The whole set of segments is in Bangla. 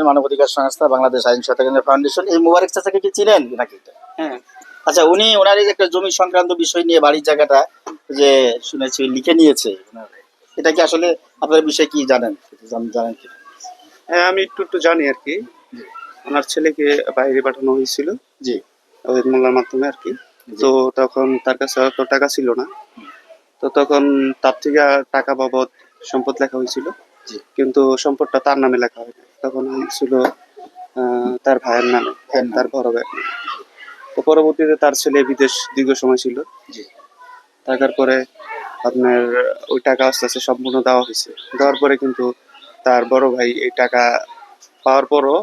মানবাধিকার সংস্থা বাংলাদেশ আইন সহায়তা কেন্দ্র ফাউন্ডেশন এই মুবারক চাচাকে কি চিনেন নাকি? হ্যাঁ। আচ্ছা উনি ওনার একটা জমি সংক্রান্ত বিষয় নিয়ে বাড়ির জায়গাটা যে শুনেছি লিখে নিয়েছে এটা কি আসলে আপনার বিষয়ে কি জানেন? জানেন কি? হ্যাঁ আমি একটু একটু জানি আর কি। ওনার ছেলেকে বাইরে পাঠানো হয়েছিল। জি। ওই মোল্লার মাধ্যমে আর কি। তো তখন তার কাছে অত টাকা ছিল না। তো তখন তার থেকে টাকা বাবদ সম্পদ লেখা হয়েছিল। কিন্তু সম্পদটা তার নামে লেখা হয়নি তখন ছিল তার ভাইয়ের নামে তার বড় ভাইয়ের তো পরবর্তীতে তার ছেলে বিদেশ দীর্ঘ সময় ছিল। থাকার পরে আপনার ওই টাকা আস্তে আস্তে সম্পূর্ণ দেওয়া হয়েছে। দেওয়ার পরে কিন্তু তার বড় ভাই এই টাকা পাওয়ার পরও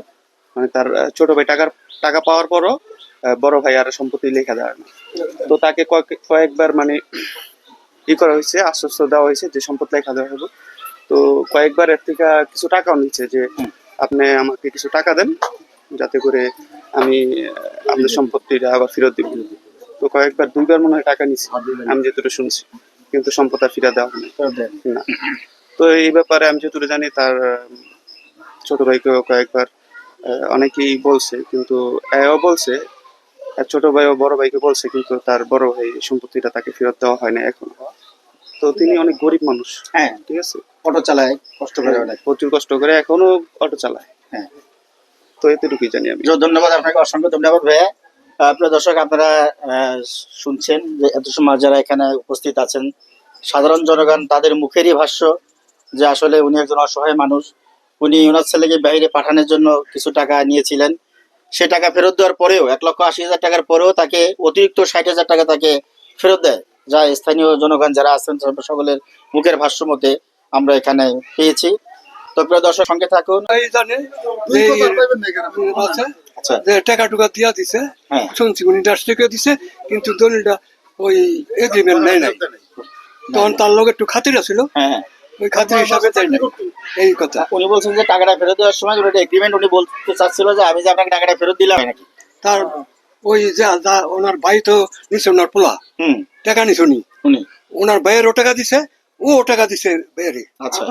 মানে তার ছোট ভাই টাকার টাকা পাওয়ার পরও বড় ভাই আর সম্পত্তি লেখা দেওয়ার না। তো তাকে কয়েক- কয়েকবার মানে ই করা হয়েছে আশ্বস্ত দেওয়া হয়েছে যে সম্পদ লেখা দেওয়া হবে তো কয়েকবার এর থেকে কিছু টাকাও নিচ্ছে যে আপনি আমাকে কিছু টাকা দেন যাতে করে আমি আপনার সম্পত্তিটা আবার ফেরত দিব। তো কয়েকবার দুইবার মনে হয় টাকা নিচ্ছে আমি যেটুকু শুনছি। কিন্তু সম্পদ আর ফিরা দেওয়া না। তো এই ব্যাপারে আমি যতটুকু জানি তার ছোট ভাইকেও কয়েকবার অনেকেই বলছে কিন্তু এও বলছে আর ছোট ভাই ও বড় ভাইকে বলছে কিন্তু তার বড় ভাই সম্পত্তিটা তাকে ফেরত দেওয়া হয় না এখন। তো তিনি অনেক গরিব মানুষ। হ্যাঁ। ঠিক আছে? অটো চালায় কষ্ট করে অনেক। প্রচুর কষ্ট করে এখনও অটো চালায়। হ্যাঁ। তো এতটুকুই জানি আমি। ধন্যবাদ আপনাকে অসংখ্য ধন্যবাদ ভাইয়া। আপনার দর্শক আপনারা শুনছেন যে এত সময় যারা এখানে উপস্থিত আছেন সাধারণ জনগণ তাদের মুখেরই ভাষ্য যে আসলে উনি একজন অসহায় মানুষ। উনি ওনার ছেলেকে বাইরে পাঠানোর জন্য কিছু টাকা নিয়েছিলেন। সে টাকা ফেরত দেওয়ার পরেও এক লক্ষ আশি হাজার টাকার পরেও তাকে অতিরিক্ত ষাট হাজার টাকা তাকে ফেরত দেয়। যা স্থানীয় জনগণ যারা আছেন সকলের মুখের ভাষ্য মতে আমরা এখানে পেয়েছি। তো প্রিয় দর্শক সঙ্গে থাকুন। এই জানে যে আছে। আচ্ছা। যে টাকা টুকা দিয়া দিছে হ্যাঁ। শুনছি উনি দশ টাকা দিছে কিন্তু দলিলটা ওই এগ্রিমেন্ট নেই নাই। তখন তার লোক একটু খাতির ছিল হ্যাঁ হ্যাঁ। ওই খাতির হিসাবে এই কথা। উনি বলছেন যে টাকাটা ফেরত দেওয়ার সময় ওটা এগ্রিমেন্ট উনি বলতে চাচ্ছিল যে আমি যে আপনাকে টাকাটা ফেরত দিলাম নাকি? তার ওই যে ওনার ভাই তো নিছে ওনার পোলা। হুম। টাকা নিছে উনি। উনি। ওনার ভাইয়েরও টাকা দিছে ও টাকা দিছে ভাইয়েরই আচ্ছা।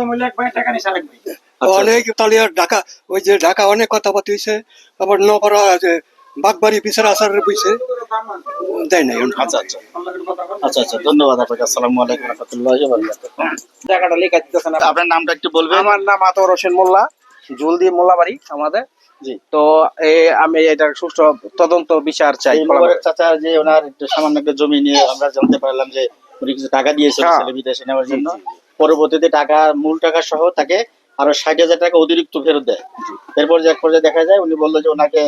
অনেক তালিয়ার ঢাকা ওই যে ঢাকা অনেক কথাবার্তা হয়েছে আবার যে বাগবাড়ি বিচার আসারের বইছে দেয় নাই আচ্ছা আচ্ছা। আচ্ছা আচ্ছা ধন্যবাদ আপনাকে আসসালামু আলাইকুম রহমতুল্লাহি টাকাটা লেখা দিতেছে না আপনার নামটা একটু বলবেন? আমার নাম আতর হোসেন মোল্লা জলদি মোল্লাবাড়ি আমাদের। জি। তো আমি এটা সুষ্ঠু তদন্ত বিচার চাই চাচা যে ওনার সামান্য একটা জমি নিয়ে আমরা জানতে পারলাম যে উনি কিছু টাকা দিয়েছেন হ্যাঁ। ছেলে বিদেশে নেওয়ার জন্য। পরবর্তীতে টাকা মূল টাকা সহ তাকে আরও ষাট হাজার টাকা অতিরিক্ত ফেরত দেয়। এরপর যে এক পর্যায়ে দেখা যায় উনি বলল যে ওনাকে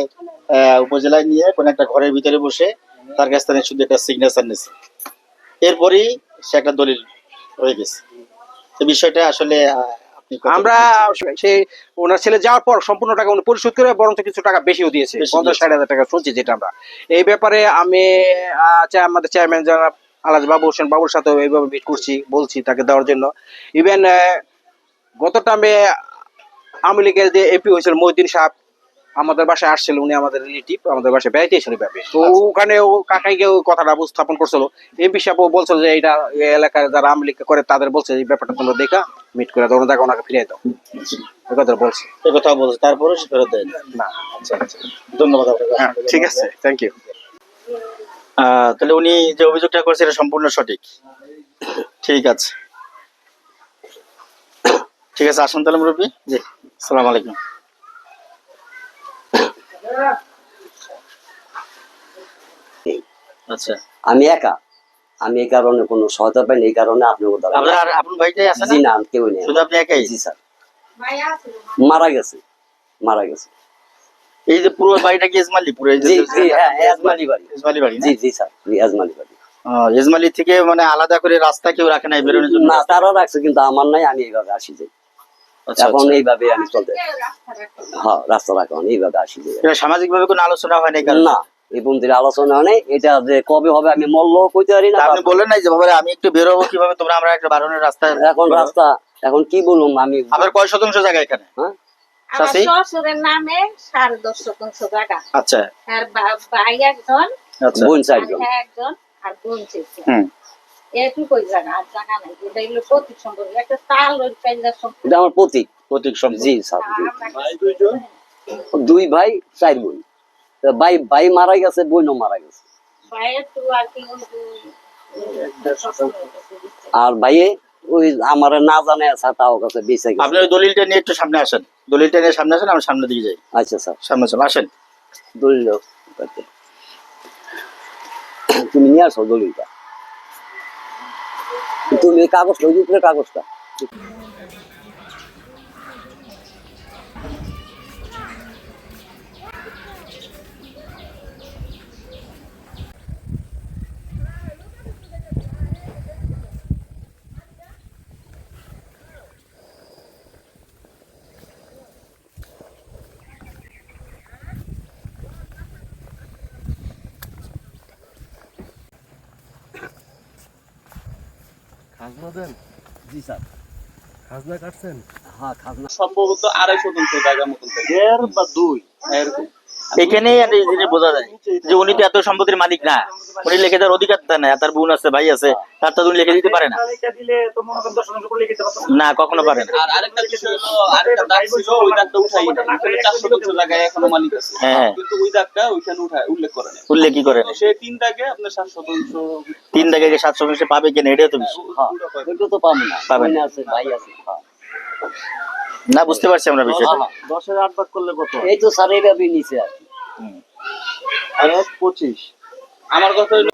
উপজেলায় নিয়ে কোন একটা ঘরের ভিতরে বসে তার কাছ থেকে শুধু একটা সিগনেচার নিয়েছে এরপরই সে একটা দলিল হয়ে গেছে। এই বিষয়টা আসলে আপনি আমরা সেই ওনার ছেলে যাওয়ার পর সম্পূর্ণ টাকা উনি পরিশোধ করে বরঞ্চ কিছু টাকা বেশিও দিয়েছে। পঞ্চাশ। ষাট হাজার টাকা শুনছি যেটা আমরা। এই ব্যাপারে আমি আমাদের চেয়ারম্যান যারা আলাজ বাবু হোসেন বাবুর সাথে এইভাবে মিট করছি বলছি তাকে দেওয়ার জন্য। ইভেন গত টাইমে আওয়ামী লীগের যে এমপি হয়েছিল মহিউদ্দিন সাহেব আমাদের বাসায় আসছিল উনি আমাদের রিলেটিভ আমাদের বাসায় বেড়াইতে এসেছিল ব্যাপে। তো আচ্ছা। ওখানে ও কাকাইকে ওই কথাটা উপস্থাপন করছিল। এমপি সাহেব বলছিল যে এটা এলাকার যারা আওয়ামী লীগ করে তাদের বলছে এই ব্যাপারটা তোমরা দেখা মিট করে দাও ওনাকে ওনাকে ফিরিয়ে দাও। এই কথা বলছে। এই কথা বলছে তারপরে ফেরত দেয়। না। আচ্ছা আচ্ছা। ধন্যবাদ আপনাকে। হ্যাঁ ঠিক আছে থ্যাংক ইউ তাহলে উনি যে অভিযোগটা করছে এটা সম্পূর্ণ সঠিক। ঠিক আছে। ঠিক আছে আসুন তাহলে মুরব্বী। জি সালাম আলাইকুম। আচ্ছা। আমি একা। আমি এই কারণে কোনো সহায়তা পাইনি এই কারণে আপনি আপনার আপন ভাইটাই আছে জি না না কেউ নেই। শুধু আপনি একাই? জি স্যার। মারা গেছে। মারা গেছে। এই যে পুরো বাড়িটা কি ইসমালি পুরো জি জি হ্যাঁ এজমালি বাড়ি। ইসমালি বাড়ি জি জি স্যার এজমালি বাড়ি। ও, থেকে মানে আলাদা করে রাস্তা কেউ রাখে নাই বেরোনোর জন্য? না রাখছে কিন্তু আমার নাই আমি এইভাবে আসি যাই আচ্ছা, এখন আচ্ছা। এইভাবে আমি চলতে হ্যাঁ রাস্তা রাখা এইভাবে আসি যাই সামাজিক ভাবে কোনো আলোচনা হয় নাই না এই বন্ধুর আলোচনা নেই এটা যে কবে হবে আমি মল্ল কইতে পারি না আপনি বললেন নাই যে বাবা আমি একটু বেরোবো কীভাবে তোমরা আমরা একটা বারণের রাস্তা এখন রাস্তা এখন কি বলুন আমি আপনার কয় শতাংশ জায়গা এখানে? হ্যাঁ? আমার শ্বশুরের নামে সাড়ে দশ শতাংশ জায়গা। আচ্ছা। আর ভাই একজন আচ্ছা। বোন চারজন হ্যাঁ একজন আর বোন চেয়েছে এটুকুই জায়গা আর জায়গা নাই। এটা হলো প্রতীক সম্পর্কে। একটা তাল ওই পেঞ্জার সম্পর্কে। এটা আমার প্রতীক প্রতীক সম্পদ জি স্যার। দুই ভাই চার বোন। ভাই ভাই মারা গেছে বোনও মারা গেছে। ভাইয়ের তো আর কি আর ভাইয়ে? ওই আমার না জানে স্যার তাও কাছে বেঁচে আপনি গেছে ওই দলিলটা নিয়ে একটু সামনে আসেন। দলিলটা নিয়ে সামনে আসেন আমি সামনে দিকে যাই। আচ্ছা স্যার। সামনে চলো আসেন। দলিল তুমি নিয়ে আসো দলিলটা। তুমি কাগজ কাগজটা ওই উপরে কাগজটা। খাজনা দেন? জি স্যার। খাজনা কাটছেন? হ্যাঁ খাজনা সম্ভবত আড়াইশো শতাংশ জায়গা মতন থাকে। দেড় বা দুই? এরকম। এখানেই আর এই জিনিস বোঝা যায় যে উনি তো এত সম্পত্তির মালিক না। উনি লিখে দেওয়ার অধিকার তার না তার বোন আছে ভাই আছে তার তো উনি লিখে দিতে পারে না। না কখনো পারে না। আর আরেকটা বিষয় হলো আরেকটা দাগ ছিল ওই দাগটা উঠাই নাই। এখানে চার শতাংশ জায়গায় এখনও মালিক আছে। হ্যাঁ। কিন্তু ওই দাগটা ওইখানে উঠায় উল্লেখ করে তো তিন দাগে আপনার সাত শতাংশ তিন সাত শতাংশ পাবে কিনা এটাও তো। হ্যাঁ। ওইটা তো পাবো না। আছে ভাই আছে হ্যাঁ। না বুঝতে পারছি আমরা বিষয়টা। হাজার আট ভাগ করলে কত? এই তো স্যার এইভাবে নিচে আর কি। আর পঁচিশ। আমার কথা হলো